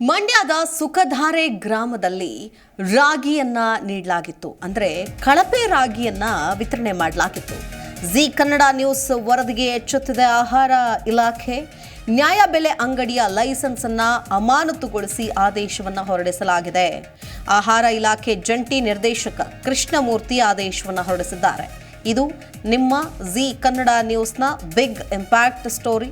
ಮಂಡ್ಯದ ಸುಖಧಾರೆ ಗ್ರಾಮದಲ್ಲಿ ರಾಗಿಯನ್ನ ನೀಡಲಾಗಿತ್ತು. ಅಂದ್ರೆ ಕಳಪೆ ರಾಗಿಯನ್ನ ವಿತರಣೆ ಮಾಡಲಾಗಿತ್ತು. ಜಿ ಕನ್ನಡ ನ್ಯೂಸ್ ವರದಿಗೆ ಎಚ್ಚೆತ್ತಿದೆ ಆಹಾರ ಇಲಾಖೆ. ನ್ಯಾಯ ಬೆಲೆ ಅಂಗಡಿಯ ಲೈಸೆನ್ಸ್ ಅನ್ನ ಅಮಾನತುಗೊಳಿಸಿ ಆದೇಶವನ್ನ ಹೊರಡಿಸಲಾಗಿದೆ. ಆಹಾರ ಇಲಾಖೆ ಜಂಟಿ ನಿರ್ದೇಶಕ ಕೃಷ್ಣಮೂರ್ತಿ ಆದೇಶವನ್ನ ಹೊರಡಿಸಿದ್ದಾರೆ. ಇದು ನಿಮ್ಮ ಜಿ ಕನ್ನಡ ನ್ಯೂಸ್ನ ಬಿಗ್ ಇಂಪ್ಯಾಕ್ಟ್ ಸ್ಟೋರಿ.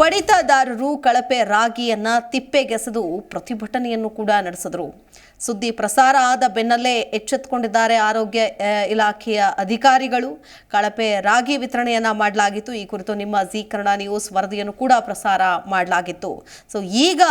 ಪಡಿತದಾರರು ಕಳಪೆ ರಾಗಿಯನ್ನ ತಿಪ್ಪೆಗೆಸೆದು ಪ್ರತಿಭಟನೆಯನ್ನು ಕೂಡ ನಡೆಸಿದರು. ಸುದ್ದಿ ಪ್ರಸಾರ ಆದ ಬೆನ್ನಲ್ಲೇ ಎಚ್ಚೆತ್ತುಕೊಂಡಿದ್ದಾರೆ ಆರೋಗ್ಯ ಇಲಾಖೆಯ ಅಧಿಕಾರಿಗಳು. ಕಳಪೆ ರಾಗಿ ವಿತರಣೆಯನ್ನ ಮಾಡಲಾಗಿತ್ತು. ಈ ಕುರಿತು ನಿಮ್ಮ ಜಿ ಕನ್ನಡ ನ್ಯೂಸ್ ವರದಿಯನ್ನು ಕೂಡ ಪ್ರಸಾರ ಮಾಡಲಾಗಿತ್ತು. ಸೊ ಈಗ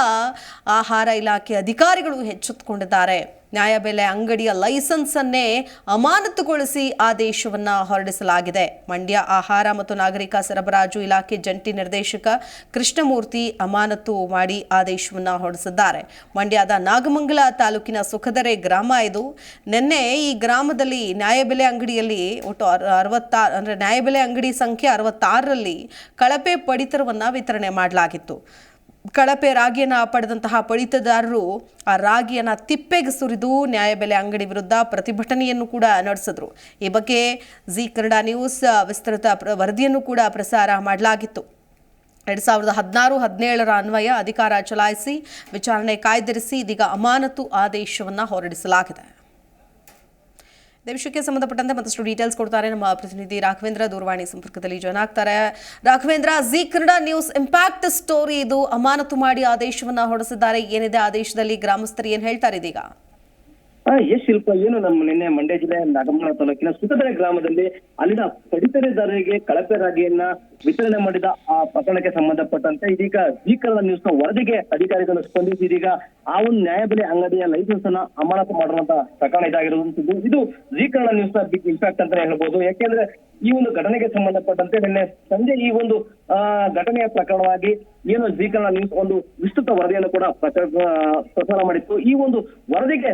ಆಹಾರ ಇಲಾಖೆ ಅಧಿಕಾರಿಗಳು ಎಚ್ಚೆತ್ತುಕೊಂಡಿದ್ದಾರೆ ನ್ಯಾಯಬೆಲೆ ಅಂಗಡಿಯ ಲೈಸೆನ್ಸ್ ಅನ್ನೇ ಅಮಾನತುಗೊಳಿಸಿ ಆದೇಶವನ್ನು ಹೊರಡಿಸಲಾಗಿದೆ. ಮಂಡ್ಯ ಆಹಾರ ಮತ್ತು ನಾಗರಿಕ ಸರಬರಾಜು ಇಲಾಖೆ ಜಂಟಿ ನಿರ್ದೇಶಕ ಕೃಷ್ಣಮೂರ್ತಿ ಅಮಾನತು ಮಾಡಿ ಆದೇಶವನ್ನು ಹೊರಡಿಸಿದ್ದಾರೆ. ಮಂಡ್ಯದ ನಾಗಮಂಗಲ ತಾಲೂಕಿನ ಸುಖದರೆ ಗ್ರಾಮ ಇದು. ನಿನ್ನೆ ಈ ಗ್ರಾಮದಲ್ಲಿ ನ್ಯಾಯಬೆಲೆ ಅಂಗಡಿಯಲ್ಲಿ ಒಟ್ಟು ಅರ್- ಅರವತ್ತಾರು ಅಂದರೆ ನ್ಯಾಯಬೆಲೆ ಅಂಗಡಿ ಸಂಖ್ಯೆ ಅರವತ್ತಾರರಲ್ಲಿ ಕಳಪೆ ಪಡಿತರವನ್ನು ವಿತರಣೆ ಮಾಡಲಾಗಿತ್ತು. ಕಳಪೆ ರಾಗಿಯನ್ನು ಪಡೆದಂತಹ ಪಡಿತದಾರರು ಆ ರಾಗಿಯನ್ನು ತಿಪ್ಪೆಗೆ ಸುರಿದು ನ್ಯಾಯಬೆಲೆ ಅಂಗಡಿ ವಿರುದ್ಧ ಪ್ರತಿಭಟನೆಯನ್ನು ಕೂಡ ನಡೆಸಿದ್ರು. ಈ ಬಗ್ಗೆ ಜಿ ಕನ್ನಡ ನ್ಯೂಸ್ ವಿಸ್ತೃತ ವರದಿಯನ್ನು ಕೂಡ ಪ್ರಸಾರ ಮಾಡಲಾಗಿತ್ತು. ಎರಡು ಸಾವಿರದ ಹದಿನಾರು, ಹದಿನೇಳರ ಅನ್ವಯ ಅಧಿಕಾರ ಚಲಾಯಿಸಿ ವಿಚಾರಣೆ ಕಾಯ್ದಿರಿಸಿ ಇದೀಗ ಅಮಾನತು ಆದೇಶವನ್ನು ಹೊರಡಿಸಲಾಗಿದೆ. ಇದೇ ವಿಷಯಕ್ಕೆ ಸಂಬಂಧಪಟ್ಟಂತೆ ಮತ್ತಷ್ಟು ಡೀಟೇಲ್ಸ್ ಕೊಡ್ತಾರೆ ನಮ್ಮ ಪ್ರತಿನಿಧಿ ರಾಘವೇಂದ್ರ ದೂರವಾಣಿ ಸಂಪರ್ಕದಲ್ಲಿ ಜಾಯ್ನ್ ಆಗ್ತಾರೆ. Raghavendra Zee Kannada news impact story ಇದು ಅಮಾನತು ಮಾಡಿ ಆದೇಶವನ್ನ ಹೊರಡಿಸಿದ್ದಾರೆ. ಏನಿದೆ ಆದೇಶದಲ್ಲಿ ಗ್ರಾಮಸ್ಥರು ಏನು ಹೇಳ್ತಾರೆ ಇದೀಗ? ಎಸ್ ಶಿಲ್ಪ, ಏನು ನಮ್ಮ ನಿನ್ನೆ ಮಂಡ್ಯ ಜಿಲ್ಲೆ ನಾಗಮಂಗಲ ತಾಲೂಕಿನ ಸುತದರೆ ಗ್ರಾಮದಲ್ಲಿ ಅಲ್ಲಿನ ಪಡಿತರದಾರರಿಗೆ ಕಳಪೆ ರಾಗಿಯನ್ನ ವಿತರಣೆ ಮಾಡಿದ ಆ ಪ್ರಕರಣಕ್ಕೆ ಸಂಬಂಧಪಟ್ಟಂತೆ ಇದೀಗ ಸ್ವೀಕರಣ ನ್ಯೂಸ್ನ ವರದಿಗೆ ಅಧಿಕಾರಿಗಳು ಸ್ಪಂದಿಸಿ ಇದೀಗ ಆ ಒಂದು ನ್ಯಾಯಬೆಲೆ ಅಂಗಡಿಯ ಲೈಸೆನ್ಸ್ ಅನ್ನ ಅಮಾನತು ಮಾಡಿರುವಂತ ಪ್ರಕರಣ ಇದಾಗಿರುವಂತದ್ದು. ಇದು ಸ್ವೀಕರಣ ನ ಬಿಗ್ ಇಂಪ್ಯಾಕ್ಟ್ ಅಂತಾನೆ ಹೇಳ್ಬೋದು. ಯಾಕೆಂದ್ರೆ ಈ ಒಂದು ಘಟನೆಗೆ ಸಂಬಂಧಪಟ್ಟಂತೆ ನಿನ್ನೆ ಸಂಜೆ ಈ ಒಂದು ಘಟನೆಯ ಪ್ರಕರಣವಾಗಿ ಏನು ಸ್ವೀಕರಣ ನ್ಯೂಸ್ ಒಂದು ವಿಸ್ತೃತ ವರದಿಯನ್ನು ಕೂಡ ಪ್ರಚಾರ ಮಾಡಿತ್ತು. ಈ ಒಂದು ವರದಿಗೆ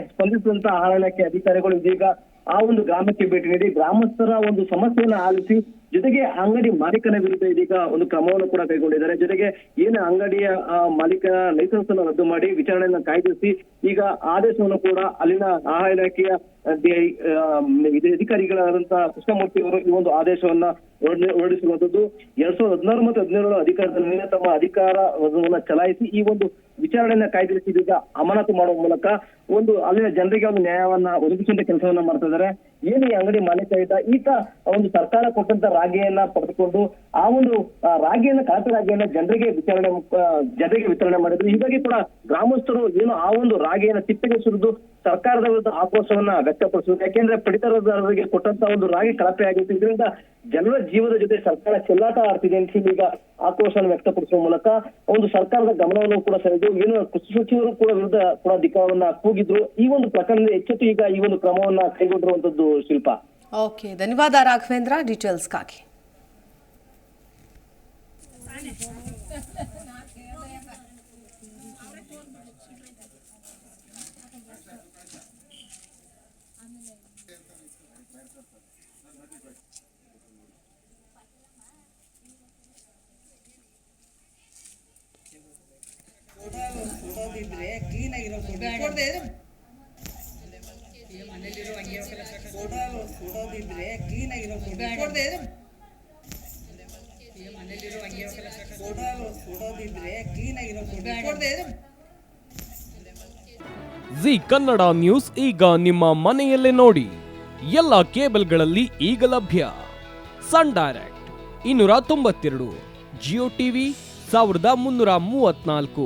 ಸ್ಪಂದಿಸಿದಂತ ಆಹಾರ ಅಧಿಕಾರಿಗಳು ಇದೀಗ ಆ ಒಂದು ಗ್ರಾಮಕ್ಕೆ ಭೇಟಿ ನೀಡಿ ಗ್ರಾಮಸ್ಥರ ಒಂದು ಸಮಸ್ಯೆಯನ್ನು ಆಲಿಸಿ, ಜೊತೆಗೆ ಅಂಗಡಿ ಮಾಲೀಕನ ವಿರುದ್ಧ ಇದೀಗ ಒಂದು ಕ್ರಮವನ್ನು ಕೂಡ ಕೈಗೊಂಡಿದ್ದಾರೆ. ಜೊತೆಗೆ ಏನು ಅಂಗಡಿಯ ಮಾಲೀಕನ ಲೈಸೆನ್ಸ್ ಅನ್ನು ರದ್ದು ಮಾಡಿ ವಿಚಾರಣೆಯನ್ನು ಕಾಯ್ದಿರಿಸಿ, ಈಗ ಆದೇಶವನ್ನು ಕೂಡ ಅಲ್ಲಿನ ಆಹಾರ ಇಲಾಖೆಯ ಅಧಿಕಾರಿಗಳಾದಂತಹ ಕೃಷ್ಣಮೂರ್ತಿ ಅವರು ಈ ಒಂದು ಆದೇಶವನ್ನ ಹೊರಡಿ- ಹೊರಡಿಸಿರುವಂತದ್ದು. ಎರಡ್ ಸಾವಿರದ ಹದಿನಾರು ಮತ್ತು ಹದಿನೇಳರ ಅಧಿಕಾರದಲ್ಲಿ ತಮ್ಮ ಅಧಿಕಾರವನ್ನ ಚಲಾಯಿಸಿ ಈ ಒಂದು ವಿಚಾರಣೆಯನ್ನ ಕಾಯ್ದಿರಿಸಿ ಇದೀಗ ಅಮಾನತು ಮಾಡುವ ಮೂಲಕ ಒಂದು ಅಲ್ಲಿನ ಜನರಿಗೆ ಒಂದು ನ್ಯಾಯವನ್ನ ಒದಗಿಸುವಂತ ಕೆಲಸವನ್ನ ಮಾಡ್ತಾ ಇದ್ದಾರೆ. ಏನು ಈ ಅಂಗಡಿ ಮಾಲೀಕ ಇದ್ದ? ಈತ ಒಂದು ಸರ್ಕಾರ ಕೊಟ್ಟಂತ ರಾಗಿಯನ್ನ ಪಡೆದುಕೊಂಡು ಆ ಒಂದು ರಾಗಿಯನ್ನ, ಕಳಪೆ ರಾಗಿಯನ್ನ ಜನರಿಗೆ ವಿತರಣೆ ಜನರಿಗೆ ವಿತರಣೆ ಮಾಡಿದ್ರು. ಹೀಗಾಗಿ ಕೂಡ ಗ್ರಾಮಸ್ಥರು ಏನು ಆ ಒಂದು ರಾಗಿಯನ್ನ ತಿಪ್ಪೆಗೆ ಸುರಿದು ಸರ್ಕಾರದ ವಿರುದ್ಧ ಆಕ್ರೋಶವನ್ನ ವ್ಯಕ್ತಪಡಿಸುವುದು, ಯಾಕೆಂದ್ರೆ ಪಡಿತರದಾರರಿಗೆ ಕೊಟ್ಟಂತ ಒಂದು ರಾಗಿ ಕಳಪೆ ಆಗಿತ್ತು. ಇದರಿಂದ ಜನರ ಜೀವದ ಜೊತೆ ಸರ್ಕಾರ ಚೆಲ್ಲಾಟ ಆಡ್ತಿದೆ ಅಂತ ಹೇಳಿ ಈಗ ಆಕ್ರೋಶವನ್ನು ವ್ಯಕ್ತಪಡಿಸುವ ಮೂಲಕ ಒಂದು ಸರ್ಕಾರದ ಗಮನವನ್ನು ಕೂಡ ಸೆಳೆದು, ಏನು ಕೃಷಿ ಸಚಿವರು ಕೂಡ ವಿರುದ್ಧ ಕೂಡ ದಿಕ್ಕವನ್ನ ಕೂಗಿದ್ರು. ಈ ಒಂದು ಪ್ರಕರಣದ ಎಚ್ಚೆತ್ತು ಈಗ ಈ ಒಂದು ಕ್ರಮವನ್ನ ಕೈಗೊಂಡಿರುವಂತದ್ದು ಶಿಲ್ಪ. ಓಕೆ, ಧನ್ಯವಾದ ರಾಘವೇಂದ್ರ. ಡೀಟೇಲ್ಸ್ಗಾಗಿ ಕೊಡೋದಿದ್ರೆ ಕ್ಲೀನ್ ಆಗಿರೋ ಕೊಡದೆ ಕೊಡೋ ಕೊಡೋದಿದ್ರೆ ಕ್ಲೀನ್ ಆಗಿರೋ ಕೊಡದೆ ಕೊಡೋ ಕೊಡೋದಿದ್ರೆ ಕ್ಲೀನ್ ಆಗಿರೋ ಕೊಡದೆ ಜಿ ಕನ್ನಡ ನ್ಯೂಸ್ ಈಗ ನಿಮ್ಮ ಮನೆಯಲ್ಲೇ ನೋಡಿ. ಎಲ್ಲ ಕೇಬಲ್ಗಳಲ್ಲಿ ಈಗ ಲಭ್ಯ. ಸನ್ ಡೈರೆಕ್ಟ್ ಇನ್ನೂರ ತೊಂಬತ್ತೆರಡು ಜಿಯೋ ಟಿವಿ ಸಾವಿರದ ಮುನ್ನೂರ ಮೂವತ್ನಾಲ್ಕು